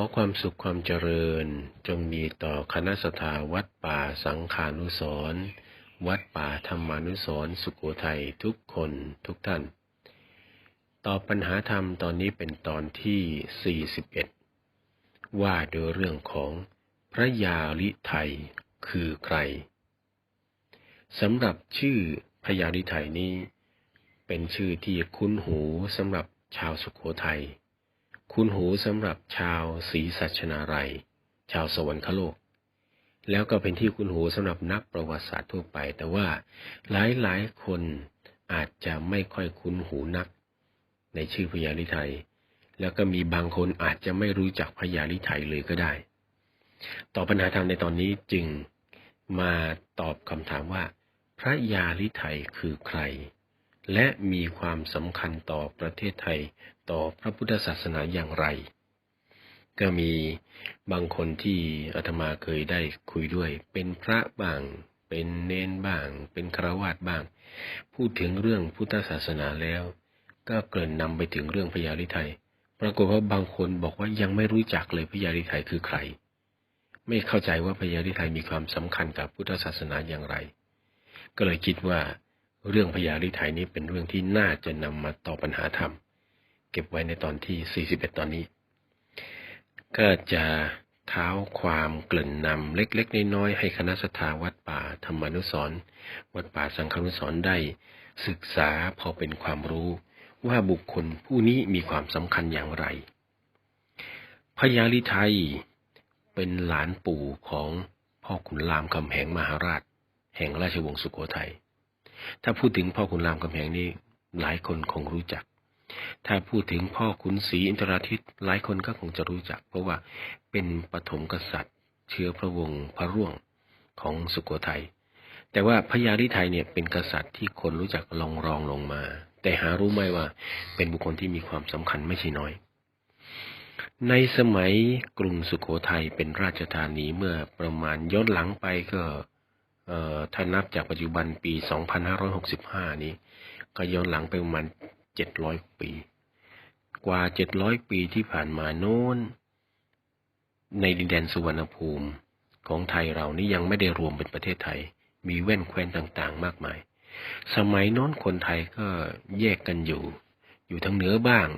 อความสุขความเจริญ จงมีต่อคณะสถาวัดป่าสังขานุสรณ์วัดป่าธรรมานุสรณ์สุโขทัยทุกคนทุกท่านตอบปัญหาธรรมตอนนี้เป็นตอนที่ 41 ว่าโดยเรื่องของพระยาลิไทยคือใครสำหรับชื่อพระยาลิไทยนี้ เป็นชื่อที่คุ้นหูสำหรับชาวสุโขทัย คุ้นหูสำหรับชาวศรีสัชนาลัย ชาวสวรรคโลก แล้วก็เป็นที่คุ้นหูสำหรับนักประวัติศาสตร์ทั่วไป แต่ว่าหลายหลายคนอาจจะไม่ค่อยคุ้นหูนัก ในชื่อพญาลิไทย แล้วก็มีบางคนอาจจะไม่รู้จักพญาลิไทยเลยก็ได้ ต่อปัญหาธรรมในตอนนี้จึงมาตอบคำถามว่า พระยาลิไทยคือใคร และมีความสำคัญต่อประเทศไทย ต่อพระพุทธศาสนาอย่างไร ก็มีบางคนที่อาตมาเคยได้คุยด้วย เป็นพระบ้าง เป็นเนนบ้าง เป็นคราวาสบ้าง พูดถึงเรื่องพุทธศาสนาแล้ว ก็เกริ่นนำไปถึงเรื่องพญาลิไทยปรากฏว่าบางคนบอกว่ายังไม่รู้จักเลยพญาลิไทยคือใคร ไม่เข้าใจว่าพญาลิไทยมีความสำคัญกับพุทธศาสนาอย่างไร ก็เลยคิดว่าเรื่องพญาลิไทยนี้เป็นเรื่องที่น่าจะนำมาตอบปัญหาธรรม ก็บไว้ในตอนที่ 41 ตอนนี้ ก็จะเท้าความเกริ่นนำเล็กๆน้อยๆให้คณะสถาวัดป่าธรรมนุสรณ์วัดป่าสังฆนุสรณ์ได้ ศึกษาพอเป็นความรู้ว่าบุคคลผู้นี้มีความสำคัญอย่างไรพญาลิไทยเป็นหลานปู่ของพ่อขุนรามคำแหงมหาราช แห่งราชวงศ์สุโขทัย ถ้าพูดถึงพ่อขุนรามคำแหงนี้หลายคนคงรู้จัก ถ้าพูดถึงพ่อขุนศรีอินทราทิตหลายคนก็คงจะรู้จัก เพราะว่าเป็นปฐมกษัตริย์ เชื้อพระวงศ์พระร่วงของสุโขทัย แต่ว่าพญาลิไทยเนี่ยเป็นกษัตริย์ที่คนรู้จักรองรองลงมา แต่หารู้ไหมว่าเป็นบุคคลที่มีความสำคัญไม่ใช่น้อย ในสมัยกรุงสุโขทัยเป็นราชธานีเมื่อประมาณย้อนหลังไปก็ถ้านับจากปัจจุบันปี 2565 นี้ ก็ย้อนหลังไปประมาณ 700ปี กว่า700ปีที่ผ่านมาโน้น ในดินแดนสุวรรณภูมิของไทยเรานี่ยังไม่ได้รวมเป็นประเทศไทย มีแว่นแคว้นต่างๆ มากมาย สมัยโน้นคนไทยก็แยกกันอยู่ อยู่ทางเหนือบ้าง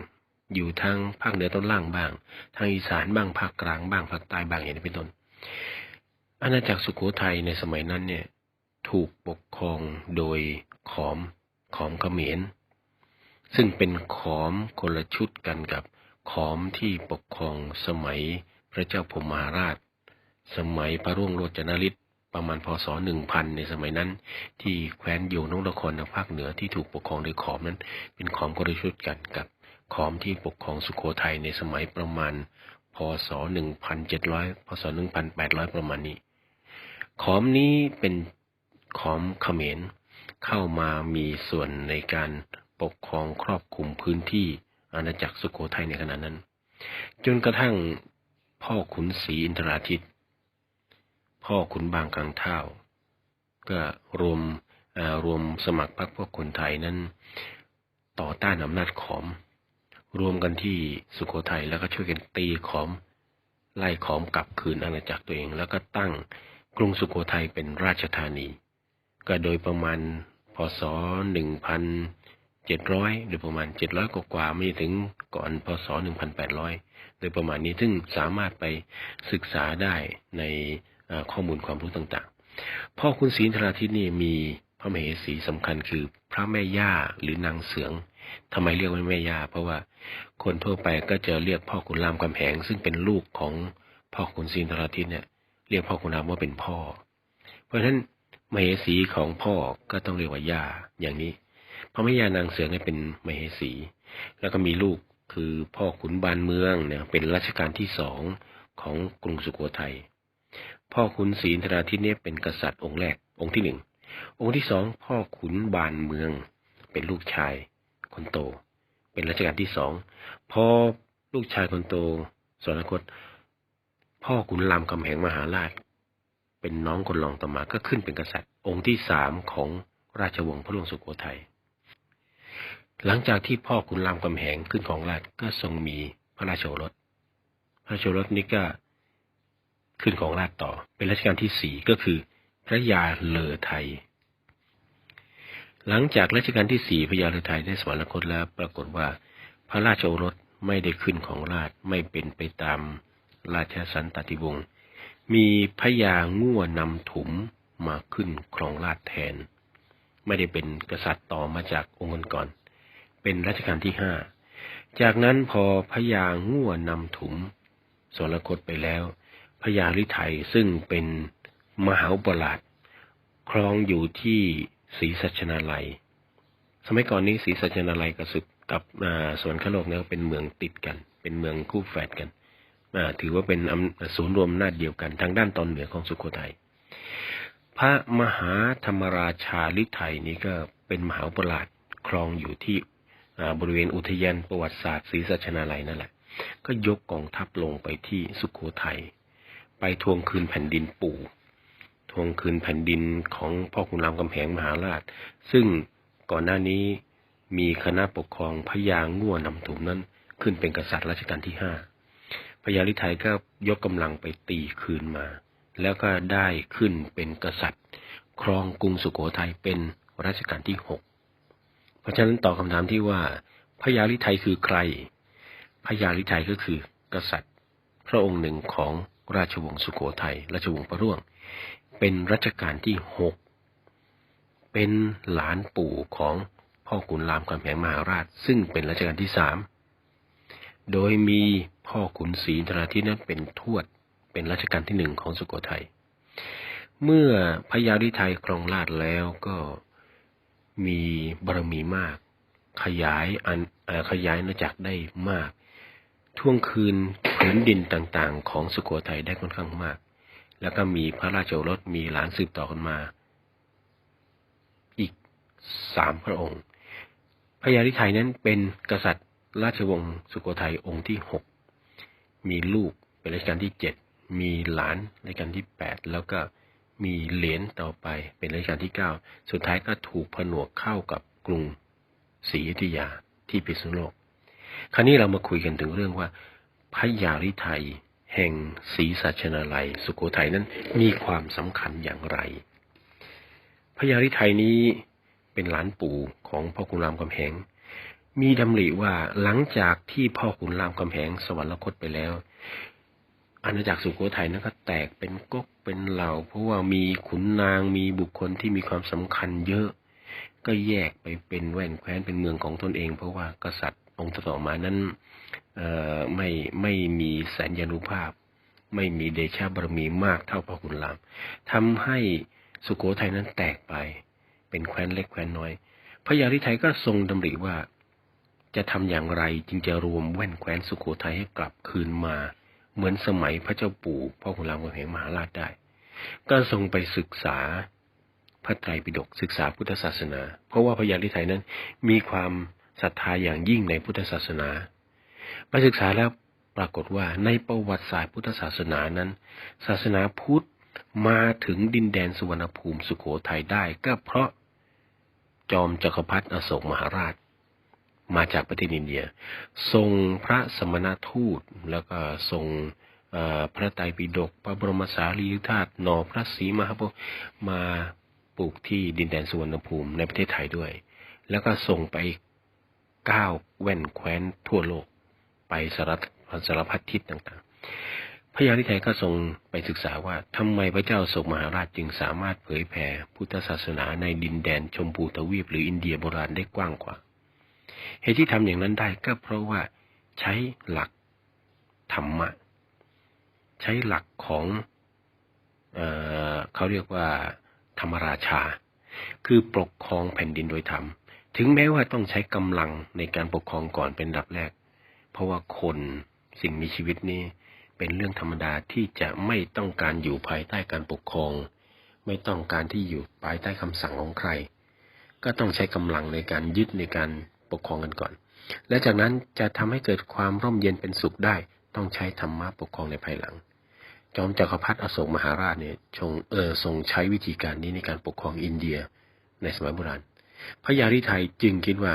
อยู่ทางภาคเหนือตอนล่างบ้าง ทางอีสานบ้างภาคกลางบ้างภาคใต้บ้างอย่างนี้เป็นต้น อาณาจักรสุโขทัยในสมัยนั้นเนี่ยถูกปกครองโดยขอม ขอมเขมร ซึ่งเป็นขอมคนละชุดกันกับขอมที่ปกครองสมัยพระเจ้าพมมหาราช สมัยพระร่วงโรจนฤทธิ์ประมาณพศหนึ่งพันในสมัยนั้น ที่แคว้นโยนนครในภาคเหนือที่ถูกปกครองโดยขอมนั้น เป็นขอมคนละชุดกันกับขอมที่ปกครองสุโขทัยในสมัยประมาณ พศหนึ่งพันเจ็ดร้อยพศหนึ่งพันแปดร้อยประมาณนี้ ขอมนี้เป็นขอมเขมรเข้ามามีส่วนในการ ปกครองครอบคลุมพื้นที่อาณาจักรสุโขทัยในขณะนั้น จนกระทั่งพ่อขุนศรีอินทราทิต พ่อขุนบางกลางเท่าก็รวมรวมสมัครพรรคพวกคนไทยนั้น ต่อต้านอำนาจขอม รวมกันที่สุโขทัยแล้วก็ช่วยกันตีขอม ไล่ขอมกลับคืนอาณาจักรตัวเอง แล้วก็ตั้งกรุงสุโขทัยเป็นราชธานี ก็โดยประมาณพศหนึ่งพัน เจ็ดร้อยหรือประมาณเจ็ดร้อยกว่าไม่ถึงก่อนพศหนึ่งพันแปดร้อยโดยประมาณนี้ซึ่งสามารถไปศึกษาได้ในข้อมูลความรู้ต่างๆ พ่อคุณศรีนทราทิตนี่มีพระมเหสีสำคัญคือพระแม่ย่าหรือนางเสืองทำไมเรียกว่าแม่ย่า เพราะว่าคนทั่วไปก็จะเรียกพ่อคุณรามคำแหง ซึ่งเป็นลูกของพ่อคุณศรีนทราทิตเนี่ยเรียกพ่อคุณรามว่าเป็นพ่อ เพราะฉะนั้นมเหสีของพ่อก็ต้องเรียกว่าย่าอย่างนี้ ระแม่ย่านางเสือเนี่ยเป็นมเหสี แล้วก็มีลูกคือพ่อขุนบานเมืองเนี่ยเป็นรัชกาลที่สองของกรุงสุโขทัย พ่อขุนศรีนทราทิตเนี่ยเป็นกษัตริย์องค์แรก องค์ที่หนึ่ง องค์ที่สองพ่อขุนบานเมือง เป็นลูกชายคนโต เป็นรัชกาลที่สองพอลูกชายคนโตสรคต พ่อขุนรามคำแหงมหาราช เป็นน้องคนรองต่อมาก็ขึ้นเป็นกษัตริย์ องค์ที่สามของราชวงศ์พระหลวงสุโขทัย หลังจากที่พ่อขุนรามคำแหงขึ้นของราชก็ทรงมีพระราชโอรส พระราชโอรสนี้ก็ขึ้นของราชต่อ เป็นรัชกาลที่สี่ก็คือ พระยาเลอไทย หลังจากรัชกาลที่สี่พระยาเลอไทยได้สวรรคตแล้ว ปรากฏว่า พระราชโอรสไม่ได้ขึ้นของราชไม่เป็นไปตามราชสันตติวงศ์มีพระยาง่วนำถุมมาขึ้นครองราชแทน ไม่ได้เป็นกษัตริย์ต่อมาจากองค์ก่อน เป็นรัชกาลที่ห้า จากนั้นพอพระยาง่วนำถุมสวรคตไปแล้วพระยาลิไทยซึ่งเป็นมหาอุปราชครองอยู่ที่ศรีสัชนาลัย สมัยก่อนนี้ศรีสัชนาลัยกับสุดกับสวนขโลกเนี่ยเป็นเมืองติดกัน เป็นเมืองคู่แฝดกันถือว่าเป็นศูนย์รวมนาจเดียวกันทางด้านตอนเหนือของสุโขทัย พระมหาธรรมราชาลิไทยนี้ก็เป็นมหาอุปราชครองอยู่ที่ บริเวณอุทยานประวัติศาสตร์ศรีสัชนาลัยนั่นแหละ ก็ยกกองทัพลงไปที่สุโขทัยไปทวงคืนแผ่นดินปู่ทวงคืนแผ่นดินของพ่อขุนรามคำแหงมหาราช ซึ่งก่อนหน้านี้มีคณะปกครองพญาง่วนำถุมนั้นขึ้นเป็นกษัตริย์รัชกาลที่ห้าพญาลิไทยก็ยกกำลังไปตีคืนมา แล้วก็ได้ขึ้นเป็นกษัตริย์ ครองกรุงสุโขทัยเป็นรัชกาลที่หก ราะฉะนั้นตอบคำถามที่ว่าพญาลิไทยคือใครพญาลิไทยก็คือ กษัตริย์ พระองค์หนึ่งของราชวงศ์สุโขทัยราชวงศ์พระร่วง เป็นรัชกาลที่หกเป็นหลานปู่ของพ่อขุนรามคำแหงมหาราช ซึ่งเป็นรัชกาลที่สามโดยมีพ่อขุนศรีธราทินั้นเป็นทวดเป็นรัชกาลที่หนึ่งของสุโขทัยเมื่อพญาลิไทยครองราชแล้วก็ มีบารมีมาก ขยายอันขยายนาจักรได้มาก ท่วงคืนผืนดินต่างๆ ของสุโขทัยได้ค่อนข้างมาก แล้วก็มีพระราชโอรสมีหลานสืบต่อกันมา อีกสามพระองค์พญาลิไทยนั้นเป็นกษัตริย์ราชวงศ์สุโขทัยองค์ที่หกมีลูกเป็นรัชกาลที่เจ็ดมีหลานรัชกาลที่แปดแล้วก็ มีเหรียญต่อไปเป็นรัชกาลที่เก้าสุดท้ายก็ถูกผนวกเข้ากับกรุงศรีอยุธยาที่พิษณุโลก คราวนี้เรามาคุยกันถึงเรื่องว่าพระยาลิไทยแห่งศรีสัชนาลัย สุโขทัยนั้นมีความสำคัญอย่างไร พระยาลิไทยนี้เป็นหลานปู่ของพ่อขุนรามคำแหง มีดำริว่าหลังจากที่พ่อขุนรามคำแหงสวรรคตไปแล้ว อาณาจักรสุโขทัยนั้นก็แตกเป็นก๊กเป็นเหล่า เพราะว่ามีขุนนางมีบุคคลที่มีความสำคัญเยอะ ก็แยกไปเป็นแว่นแคว้นเป็นเมืองของตนเอง เพราะว่ากษัตริย์องค์ต่อมานั้นไม่ไม่มีแสนยานุภาพ ไม่มีเดชะบารมีมากเท่าพระคุณรามทำให้สุโขทัยนั้นแตกไป เป็นแคว้นเล็กแคว้นน้อยพระยาธิไทยก็ทรงดำริว่าจะทำอย่างไรจึงจะรวมแว่นแคว้นสุโขทัยให้กลับคืนมา เหมือนสมัยพระเจ้าปู่พ่อขุนรามคำแหงมหาราชได้ ก็ทรงไปศึกษาพระไตรปิฎกศึกษาพุทธศาสนา เพราะว่าพระยาธิไทยนั้นมีความศรัทธาอย่างยิ่งในพุทธศาสนาไปศึกษาแล้วปรากฏว่าในประวัติศาสตร์พุทธศาสนานั้น ศาสนาพุทธมาถึงดินแดนสุวรรณภูมิสุโขทัยได้ ก็เพราะจอมจักรพรรดิอโศกมหาราช มาจากประเทศอินเดีย ทรงพระสมณทูตแล้วก็ทรงพระไตรปิฎกพระบรมสารีริกธาตุนอพระศรีมหาโพธิ์มาปลูกที่ดินแดนสุวรรณภูมิในประเทศไทยด้วย แล้วก็ส่งไปก้าวแว่นแคว้นทั่วโลก ไปสารสารพัดทิศต่างๆ พระยาธิไทยก็ทรงไปศึกษาว่าทำไมพระเจ้าโศกมหาราชจึงสามารถเผยแผ่พุทธศาสนาในดินแดนชมพูทวีปหรืออินเดียโบราณได้กว้างกว่า เหตุที่ทำอย่างนั้นได้ก็เพราะว่าใช้หลักธรรมะ ใช้หลักของเอเขาเรียกว่าธรรมราชา คือปกครองแผ่นดินโดยธรรม ถึงแม้ว่าต้องใช้กำลังในการปกครองก่อนเป็นดับแรก เพราะว่าคนสิ่งมีชีวิตนี้เป็นเรื่องธรรมดาที่จะไม่ต้องการอยู่ภายใต้การปกครอง ไม่ต้องการที่อยู่ภายใต้คำสั่งของใคร ก็ต้องใช้กำลังในการยึดในการ ปกครองกันก่อน และจากนั้นจะทำให้เกิดความร่มเย็นเป็นสุขได้ ต้องใช้ธรรมะปกครองในภายหลัง จอมจักรพรรดิอโศกมหาราชเนี่ยทรงเออทรงใช้วิธีการนี้ในการปกครองอินเดียในสมัยโบราณ พระยาธิไทยจึงคิดว่า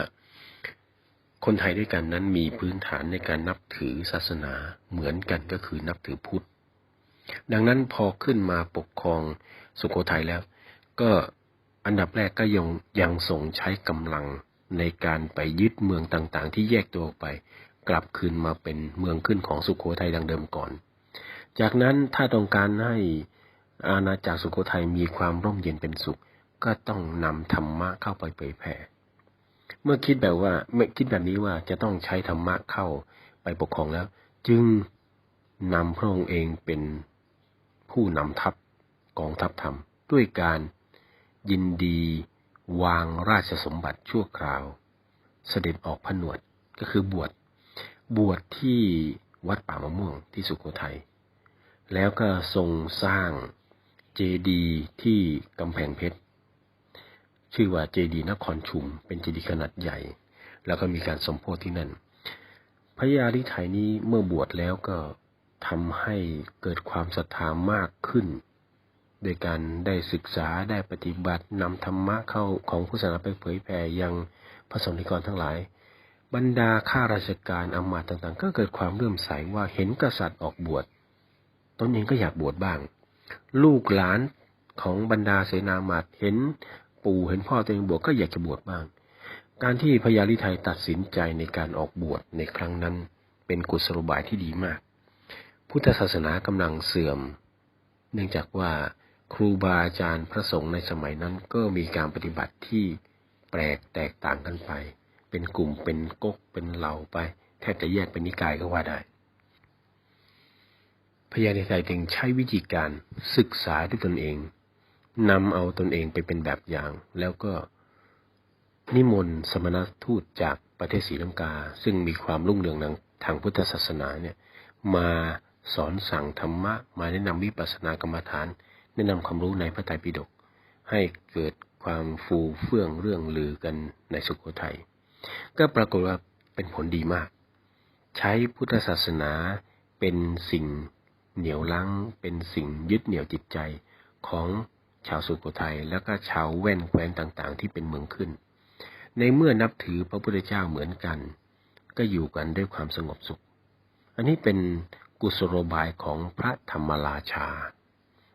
คนไทยด้วยกันนั้นมีพื้นฐานในการนับถือศาสนาเหมือนกันก็คือนับถือพุทธ ดังนั้นพอขึ้นมาปกครองสุโขทัยแล้ว ก็อันดับแรกก็ยังยังส่งใช้กำลัง ในการไปยึดเมืองต่างๆ ที่แยกตัวออกไป กลับคืนมาเป็นเมืองขึ้นของสุโขทัยดังเดิมก่อน จากนั้นถ้าต้องการให้อาณาจักรสุโขทัยมีความร่มเย็นเป็นสุข ก็ต้องนำธรรมะเข้าไปเผยแผ่ เมื่อคิดแบบว่าเมื่อคิดแบบนี้ว่าจะต้องใช้ธรรมะเข้าไปปกครองแล้ว จึงนำพระองค์เองเป็นผู้นำทัพกองทัพธรรม ด้วยการยินดี วางราชสมบัติชั่วคราว เสด็จออกผนวดก็คือบวชบวชที่วัดป่ามะม่วงที่สุโขทัยแล้วก็ทรงสร้างเจดีย์ที่กำแพงเพชร ชื่อว่าเจดีย์นครชุม เป็นเจดีย์ขนาดใหญ่ แล้วก็มีการสมโพธิที่นั่นพระยาลิไทยนี้เมื่อบวชแล้วก็ทำให้เกิดความศรัทธามากขึ้น โดยการได้ศึกษาได้ปฏิบัตินำธรรมะเข้าของพุทธศาสนาไปเผยแผ่ยังพระสงฆ์นิกรทั้งหลาย บรรดาข้าราชการอมาตต่างๆ ก็เกิดความเลื่อมใสว่าเห็นกษัตริย์ออกบวชตนเองก็อยากบวชบ้าง ลูกหลานของบรรดาเสนามาตเห็นปู่เห็นพ่อตัวเองบวชก็อยากจะบวชบ้าง การที่พญาลิไทยตัดสินใจในการออกบวชในครั้งนั้น เป็นกุศโลบายที่ดีมาก พุทธศาสนากำลังเสื่อม เนื่องจากว่า ครูบาอาจารย์พระสงฆ์ในสมัยนั้นก็มีการปฏิบัติที่แปลกแตกต่างกันไป เป็นกลุ่มเป็นก๊กเป็นเหล่าไป แทบจะแยกเป็นนิกายก็ว่าได้พญาลิไทยจึงใช้วิธีการศึกษาด้วยตนเองนำเอาตนเองไปเป็นแบบอย่าง แล้วก็นิมนต์สมณทูตจากประเทศศรีลังกา ซึ่งมีความรุ่งเรืองทางพุทธศาสนาเนี่ย มาสอนสั่งธรรมะ มาแนะนำวิปัสสนากรรมฐาน แนะนำความรู้ในพระไตรปิฎกให้เกิดความฟูเฟื่องเรื่องลือกันในสุโขทัย ก็ปรากฏว่าเป็นผลดีมาก ใช้พุทธศาสนาเป็นสิ่งเหนี่ยวลังเป็นสิ่งยึดเหนี่ยวจิตใจของชาวสุโขทัยแล้วก็ชาวแว่นแคว้นต่างๆ ที่เป็นเมืองขึ้น ในเมื่อนับถือพระพุทธเจ้าเหมือนกัน ก็อยู่กันด้วยความสงบสุข อันนี้เป็นกุศโลบายของพระธรรมราชา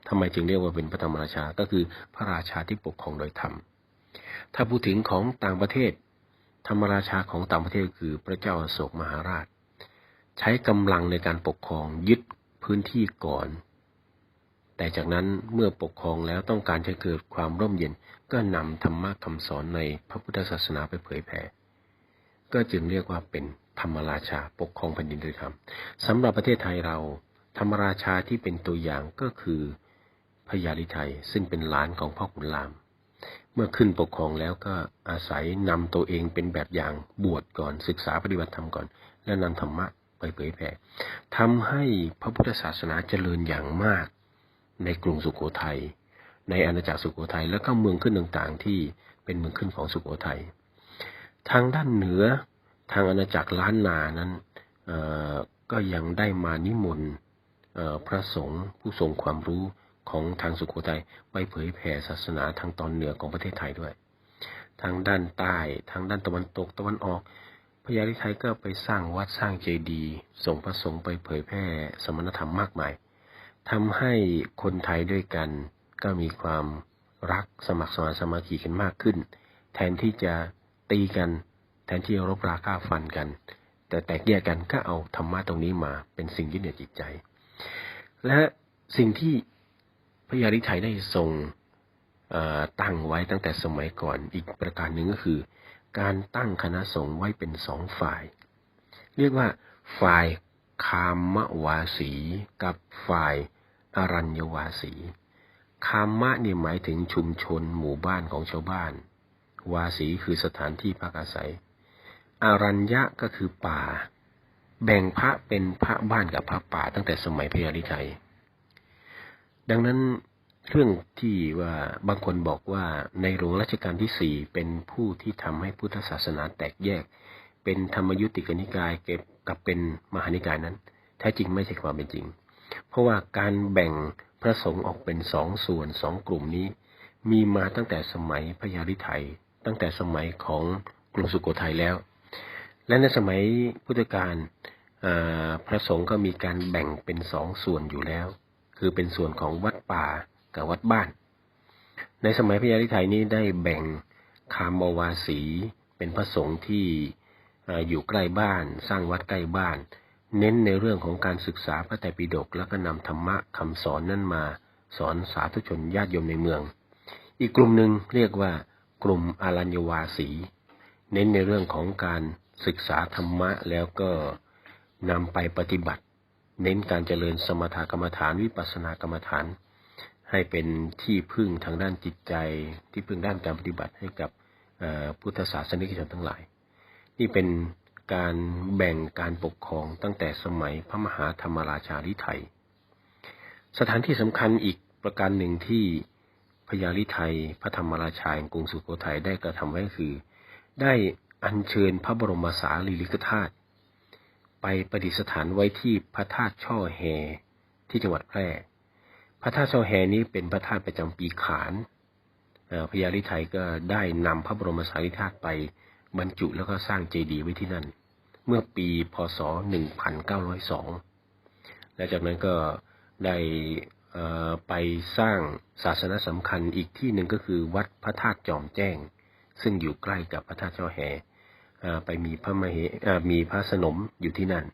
ทำไมจึงเรียกว่าเป็นพระธรรมราชา ก็คือพระราชาที่ปกครองโดยธรรม ถ้าพูดถึงของต่างประเทศ ธรรมราชาของต่างประเทศคือพระเจ้าอโศกมหาราช ใช้กำลังในการปกครองยึดพื้นที่ก่อน แต่จากนั้นเมื่อปกครองแล้วต้องการจะเกิดความร่มเย็น ก็นำธรรมะคำสอนในพระพุทธศาสนาไปเผยแผ่ก็จึงเรียกว่าเป็นธรรมราชาปกครองแผ่นดินโดยธรรมสำหรับประเทศไทยเรา ธรรมราชาที่เป็นตัวอย่างก็คือ พญาลิไทยซึ่งเป็นหลานของพ่อขุนราม เมื่อขึ้นปกครองแล้วก็อาศัยนำตัวเองเป็นแบบอย่างบวชก่อนศึกษาปฏิบัติธรรมก่อน แล้วนำธรรมะไปเผยแผ่ทำให้พระพุทธศาสนาเจริญอย่างมากในกรุงสุขโขทยัยในอาณาจักรสุขโขทยัยแล้วก็เมืองขึ้นต่างๆ ที่เป็นเมืองขึ้นของสุขโขทยัยทางด้านเหนือทางอาณาจักรล้านนานั้นก็ยังได้มานิมนต์พระสงฆ์ผู้ทรงความรู้ ของทางสุขโขทัยไปเผยแผ่ศาสนาทางตอนเหนือของประเทศไทยด้วย ทางด้านใต้ทางด้านตะวันตกตะวันออกพญาลิไทยก็ไปสร้างวัดสร้างเจดีย์ส่งพระสงฆ์ไปเผยแพร่สมณธรรมมากมายทำให้คนไทยด้วยกันก็มีความรักสมัครสมานสมาคีกันมากขึ้น แทนที่จะตีกันแทนที่จะรบราฆ่าฟันกัน แต่แตกแยกกันก็เอาธรรมะตรงนี้มาเป็นสิ่งยึดเหนี่ยวจิตใจ และสิ่งที่ พระยาริไทยได้ทรงตั้งไว้ตั้งแต่สมัยก่อน อีกประการหนึ่งก็คือ การตั้งคณะสงฆ์ไว้เป็นสองฝ่าย เรียกว่า ฝ่ายคามวาสี กับฝ่ายอรัญวาสี คามะเนี่ยหมายถึงชุมชนหมู่บ้านของชาวบ้าน วาสีคือสถานที่พักอาศัย อรัญญะก็คือป่า แบ่งพระเป็นพระบ้านกับพระป่าตั้งแต่สมัยพระยาลิไทย ดังนั้นเรื่องที่ว่าบางคนบอกว่าในหลวงรัชกาลที่สี่เป็นผู้ที่ทำให้พุทธศาสนาแตกแยก เป็นธรรมยุติกนิกายเก็บกับเป็นมหานิกายนั้น แท้จริงไม่ใช่ความเป็นจริง เพราะว่าการแบ่งพระสงฆ์ออกเป็นสองส่วนสองกลุ่มนี้ มีมาตั้งแต่สมัยพญาลิไทย ตั้งแต่สมัยของกรุงสุโขทัยแล้ว และในสมัยพุทธกาลพระสงฆ์ก็มีการแบ่งเป็นสองส่วนอยู่แล้ว คือเป็นส่วนของวัดป่ากับวัดบ้าน ในสมัยพระยาลิไทยนี้ได้แบ่งคามวาสีเป็นพระสงฆ์ที่อยู่ใกล้บ้าน สร้างวัดใกล้บ้าน เน้นในเรื่องของการศึกษาพระไตรปิฎกแล้วก็นำธรรมะคำสอนนั้นมาสอนสาธุชนญาติโยมในเมือง อีกกลุ่มหนึ่งเรียกว่ากลุ่มอารัญวาสี เน้นในเรื่องของการศึกษาธรรมะแล้วก็นำไปปฏิบัติ เน้นการเจริญสมถกรรมฐานวิปัสสนากรรมฐาน ให้เป็นที่พึ่งทางด้านจิตใจ ที่พึ่งด้านการปฏิบัติให้กับพุทธศาสนิกชนทั้งหลาย นี่เป็นการแบ่งการปกครองตั้งแต่สมัยพระมหาธรรมราชาลิไทย สถานที่สำคัญอีกประการหนึ่งที่พญาลิไทยพระธรรมราชาแห่งกรุงสุโขทัยได้กระทำไว้คือ ได้อัญเชิญพระบรมสารีริกธาตุ ไปประดิษฐานไว้ที่พระธาตุช่อแฮที่จังหวัดแพร่ พระธาตุช่อแฮนี้เป็นพระธาตุประจำปีขานพญาลิไทยก็ได้นำพระบรมสารีริกธาตุไปบรรจุแล้วก็สร้างเจดีย์ไว้ที่นั่น เมื่อปีพศ 1902 และจากนั้นก็ได้ไปสร้างศาสนสำคัญอีกที่หนึ่งก็คือวัดพระธาตุจอมแจ้ง ซึ่งอยู่ใกล้กับพระธาตุช่อแฮอ่ ไปมีพระมเหมีพระสนมอยู่ที่นั่น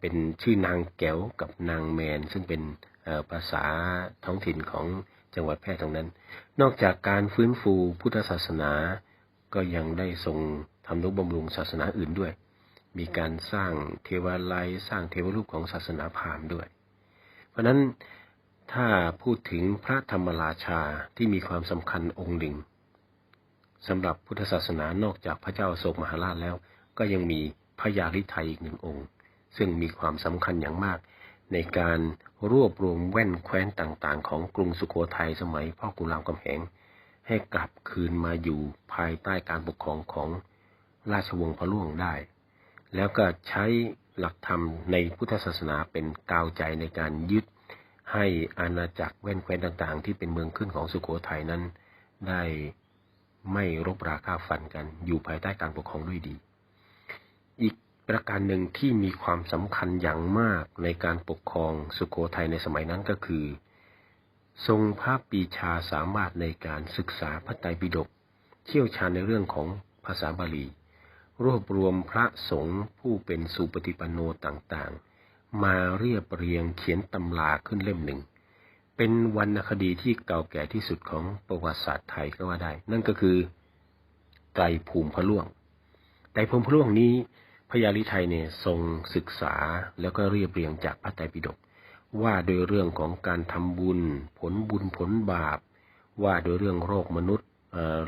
เป็นชื่อนางแก้วกับนางแมน ซึ่งเป็นภาษาท้องถิ่นของจังหวัดแพร่ตรงนั้น นอกจากการฟื้นฟูพุทธศาสนา ก็ยังได้ทรงทำนุบำรุงศาสนาอื่นด้วย มีการสร้างเทวาลัยสร้างเทวรูปของศาสนาพราหมณ์ด้วย เพราะฉะนั้นถ้าพูดถึงพระธรรมราชาที่มีความสำคัญองค์หนึ่ง สำหรับพุทธศาสนานอกจากพระเจ้าโศกมหาราชแล้ว ก็ยังมีพระยาลิไทยอีกหนึ่งองค์ ซึ่งมีความสำคัญอย่างมาก ในการรวบรวมแว่นแคว้นต่างๆ ของกรุงสุโขทัยสมัยพ่อกรุงรามคำแหง ให้กลับคืนมาอยู่ภายใต้การปกครองของราชวงศ์พระล่วงได้ แล้วก็ใช้หลักธรรมในพุทธศาสนาเป็นกาวใจในการยึดให้อาณาจักรแว่นแคว้นต่างๆ ที่เป็นเมืองขึ้นของสุโขทัยนั้นได้ ไม่รบราฆ่าฟันกัน อยู่ภายใต้การปกครองด้วยดี อีกประการหนึ่งที่มีความสำคัญอย่างมากในการปกครองสุโขทัยในสมัยนั้นก็คือ ทรงพระปีชาสามารถในการศึกษาพระไตรปิฎกเชี่ยวชาญในเรื่องของภาษาบาลี รวบรวมพระสงฆ์ผู้เป็นสุปฏิปันโนต่างๆ มาเรียบเรียงเขียนตำราขึ้นเล่มหนึ่ง เป็นวรรณคดีที่เก่าแก่ที่สุดของประวัติศาสตร์ไทยก็ว่าได้ นั่นก็คือไตรภูมิพระล่วงไตรภูมิพระล่วงนี้พระยาลิไทยเนี่ยทรงศึกษาแล้วก็เรียบเรียงจากพระไตรปิฎกว่าโดยเรื่องของการทำบุญ ผลบุญผลบาป ว่าโดยเรื่องโรคมนุษย์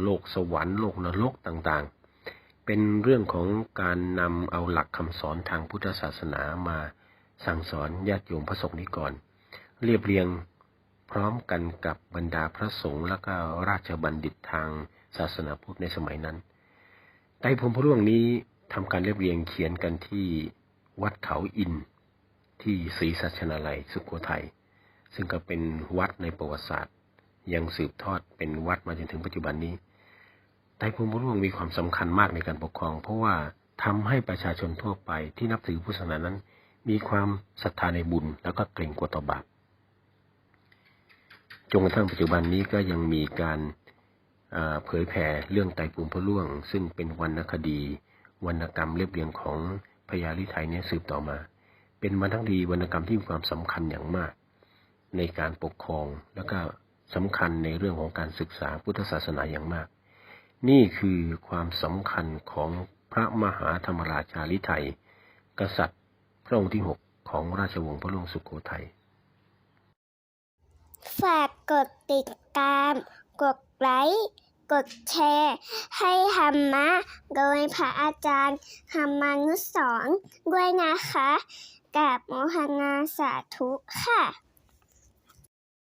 โลกสวรรค์โลกนรกต่างๆ เป็นเรื่องของการนำเอาหลักคำสอนทางพุทธศาสนามาสั่งสอนญาติโยมพระสงฆ์นิกร เรียบเรียง พร้อมกันกับบรรดาพระสงฆ์และก็ราชบัณฑิตทางศาสนาพุทธในสมัยนั้นไตรภูมิพระร่วงนี้ทำการเรียบเรียงเขียนกันที่วัดเขาอิน ที่ศรีสัชนาลัยสุโขทัยซึ่งก็เป็นวัดในประวัติศาสตร์ ยังสืบทอดเป็นวัดมาจนถึงปัจจุบันนี้ไตรภูมิพระร่วงมีความสำคัญมากในการปกครอง เพราะว่าทำให้ประชาชนทั่วไปที่นับถือพุทธศาสนานั้น มีความศรัทธาในบุญแล้วก็เกรงกลัวต่อบาป จนกระทั่งปัจจุบันนี้ก็ยังมีการเผยแผ่เรื่องไตรภูมิพระล่วง ซึ่งเป็นวรรณคดี วรรณกรรมเรียบเรียงของพญาลิไทยเนี่ยสืบต่อมา เป็นวรรณคดีวรรณกรรมที่มีความสำคัญอย่างมาก ในการปกครองแล้วก็สำคัญในเรื่องของการศึกษาพุทธศาสนาอย่างมาก นี่คือความสำคัญของพระมหาธรรมราชาลิไทย กษัตริย์พระองค์ที่หกของราชวงศ์พระล่วงสุโขทัย ฝากกดติดตาม กดไลค์กดแชร์ ให้ธรรมะ โดยพระอาจารย์ธรรมานุสรณ์ด้วยนะคะกับโมหนาสาธุค่ะ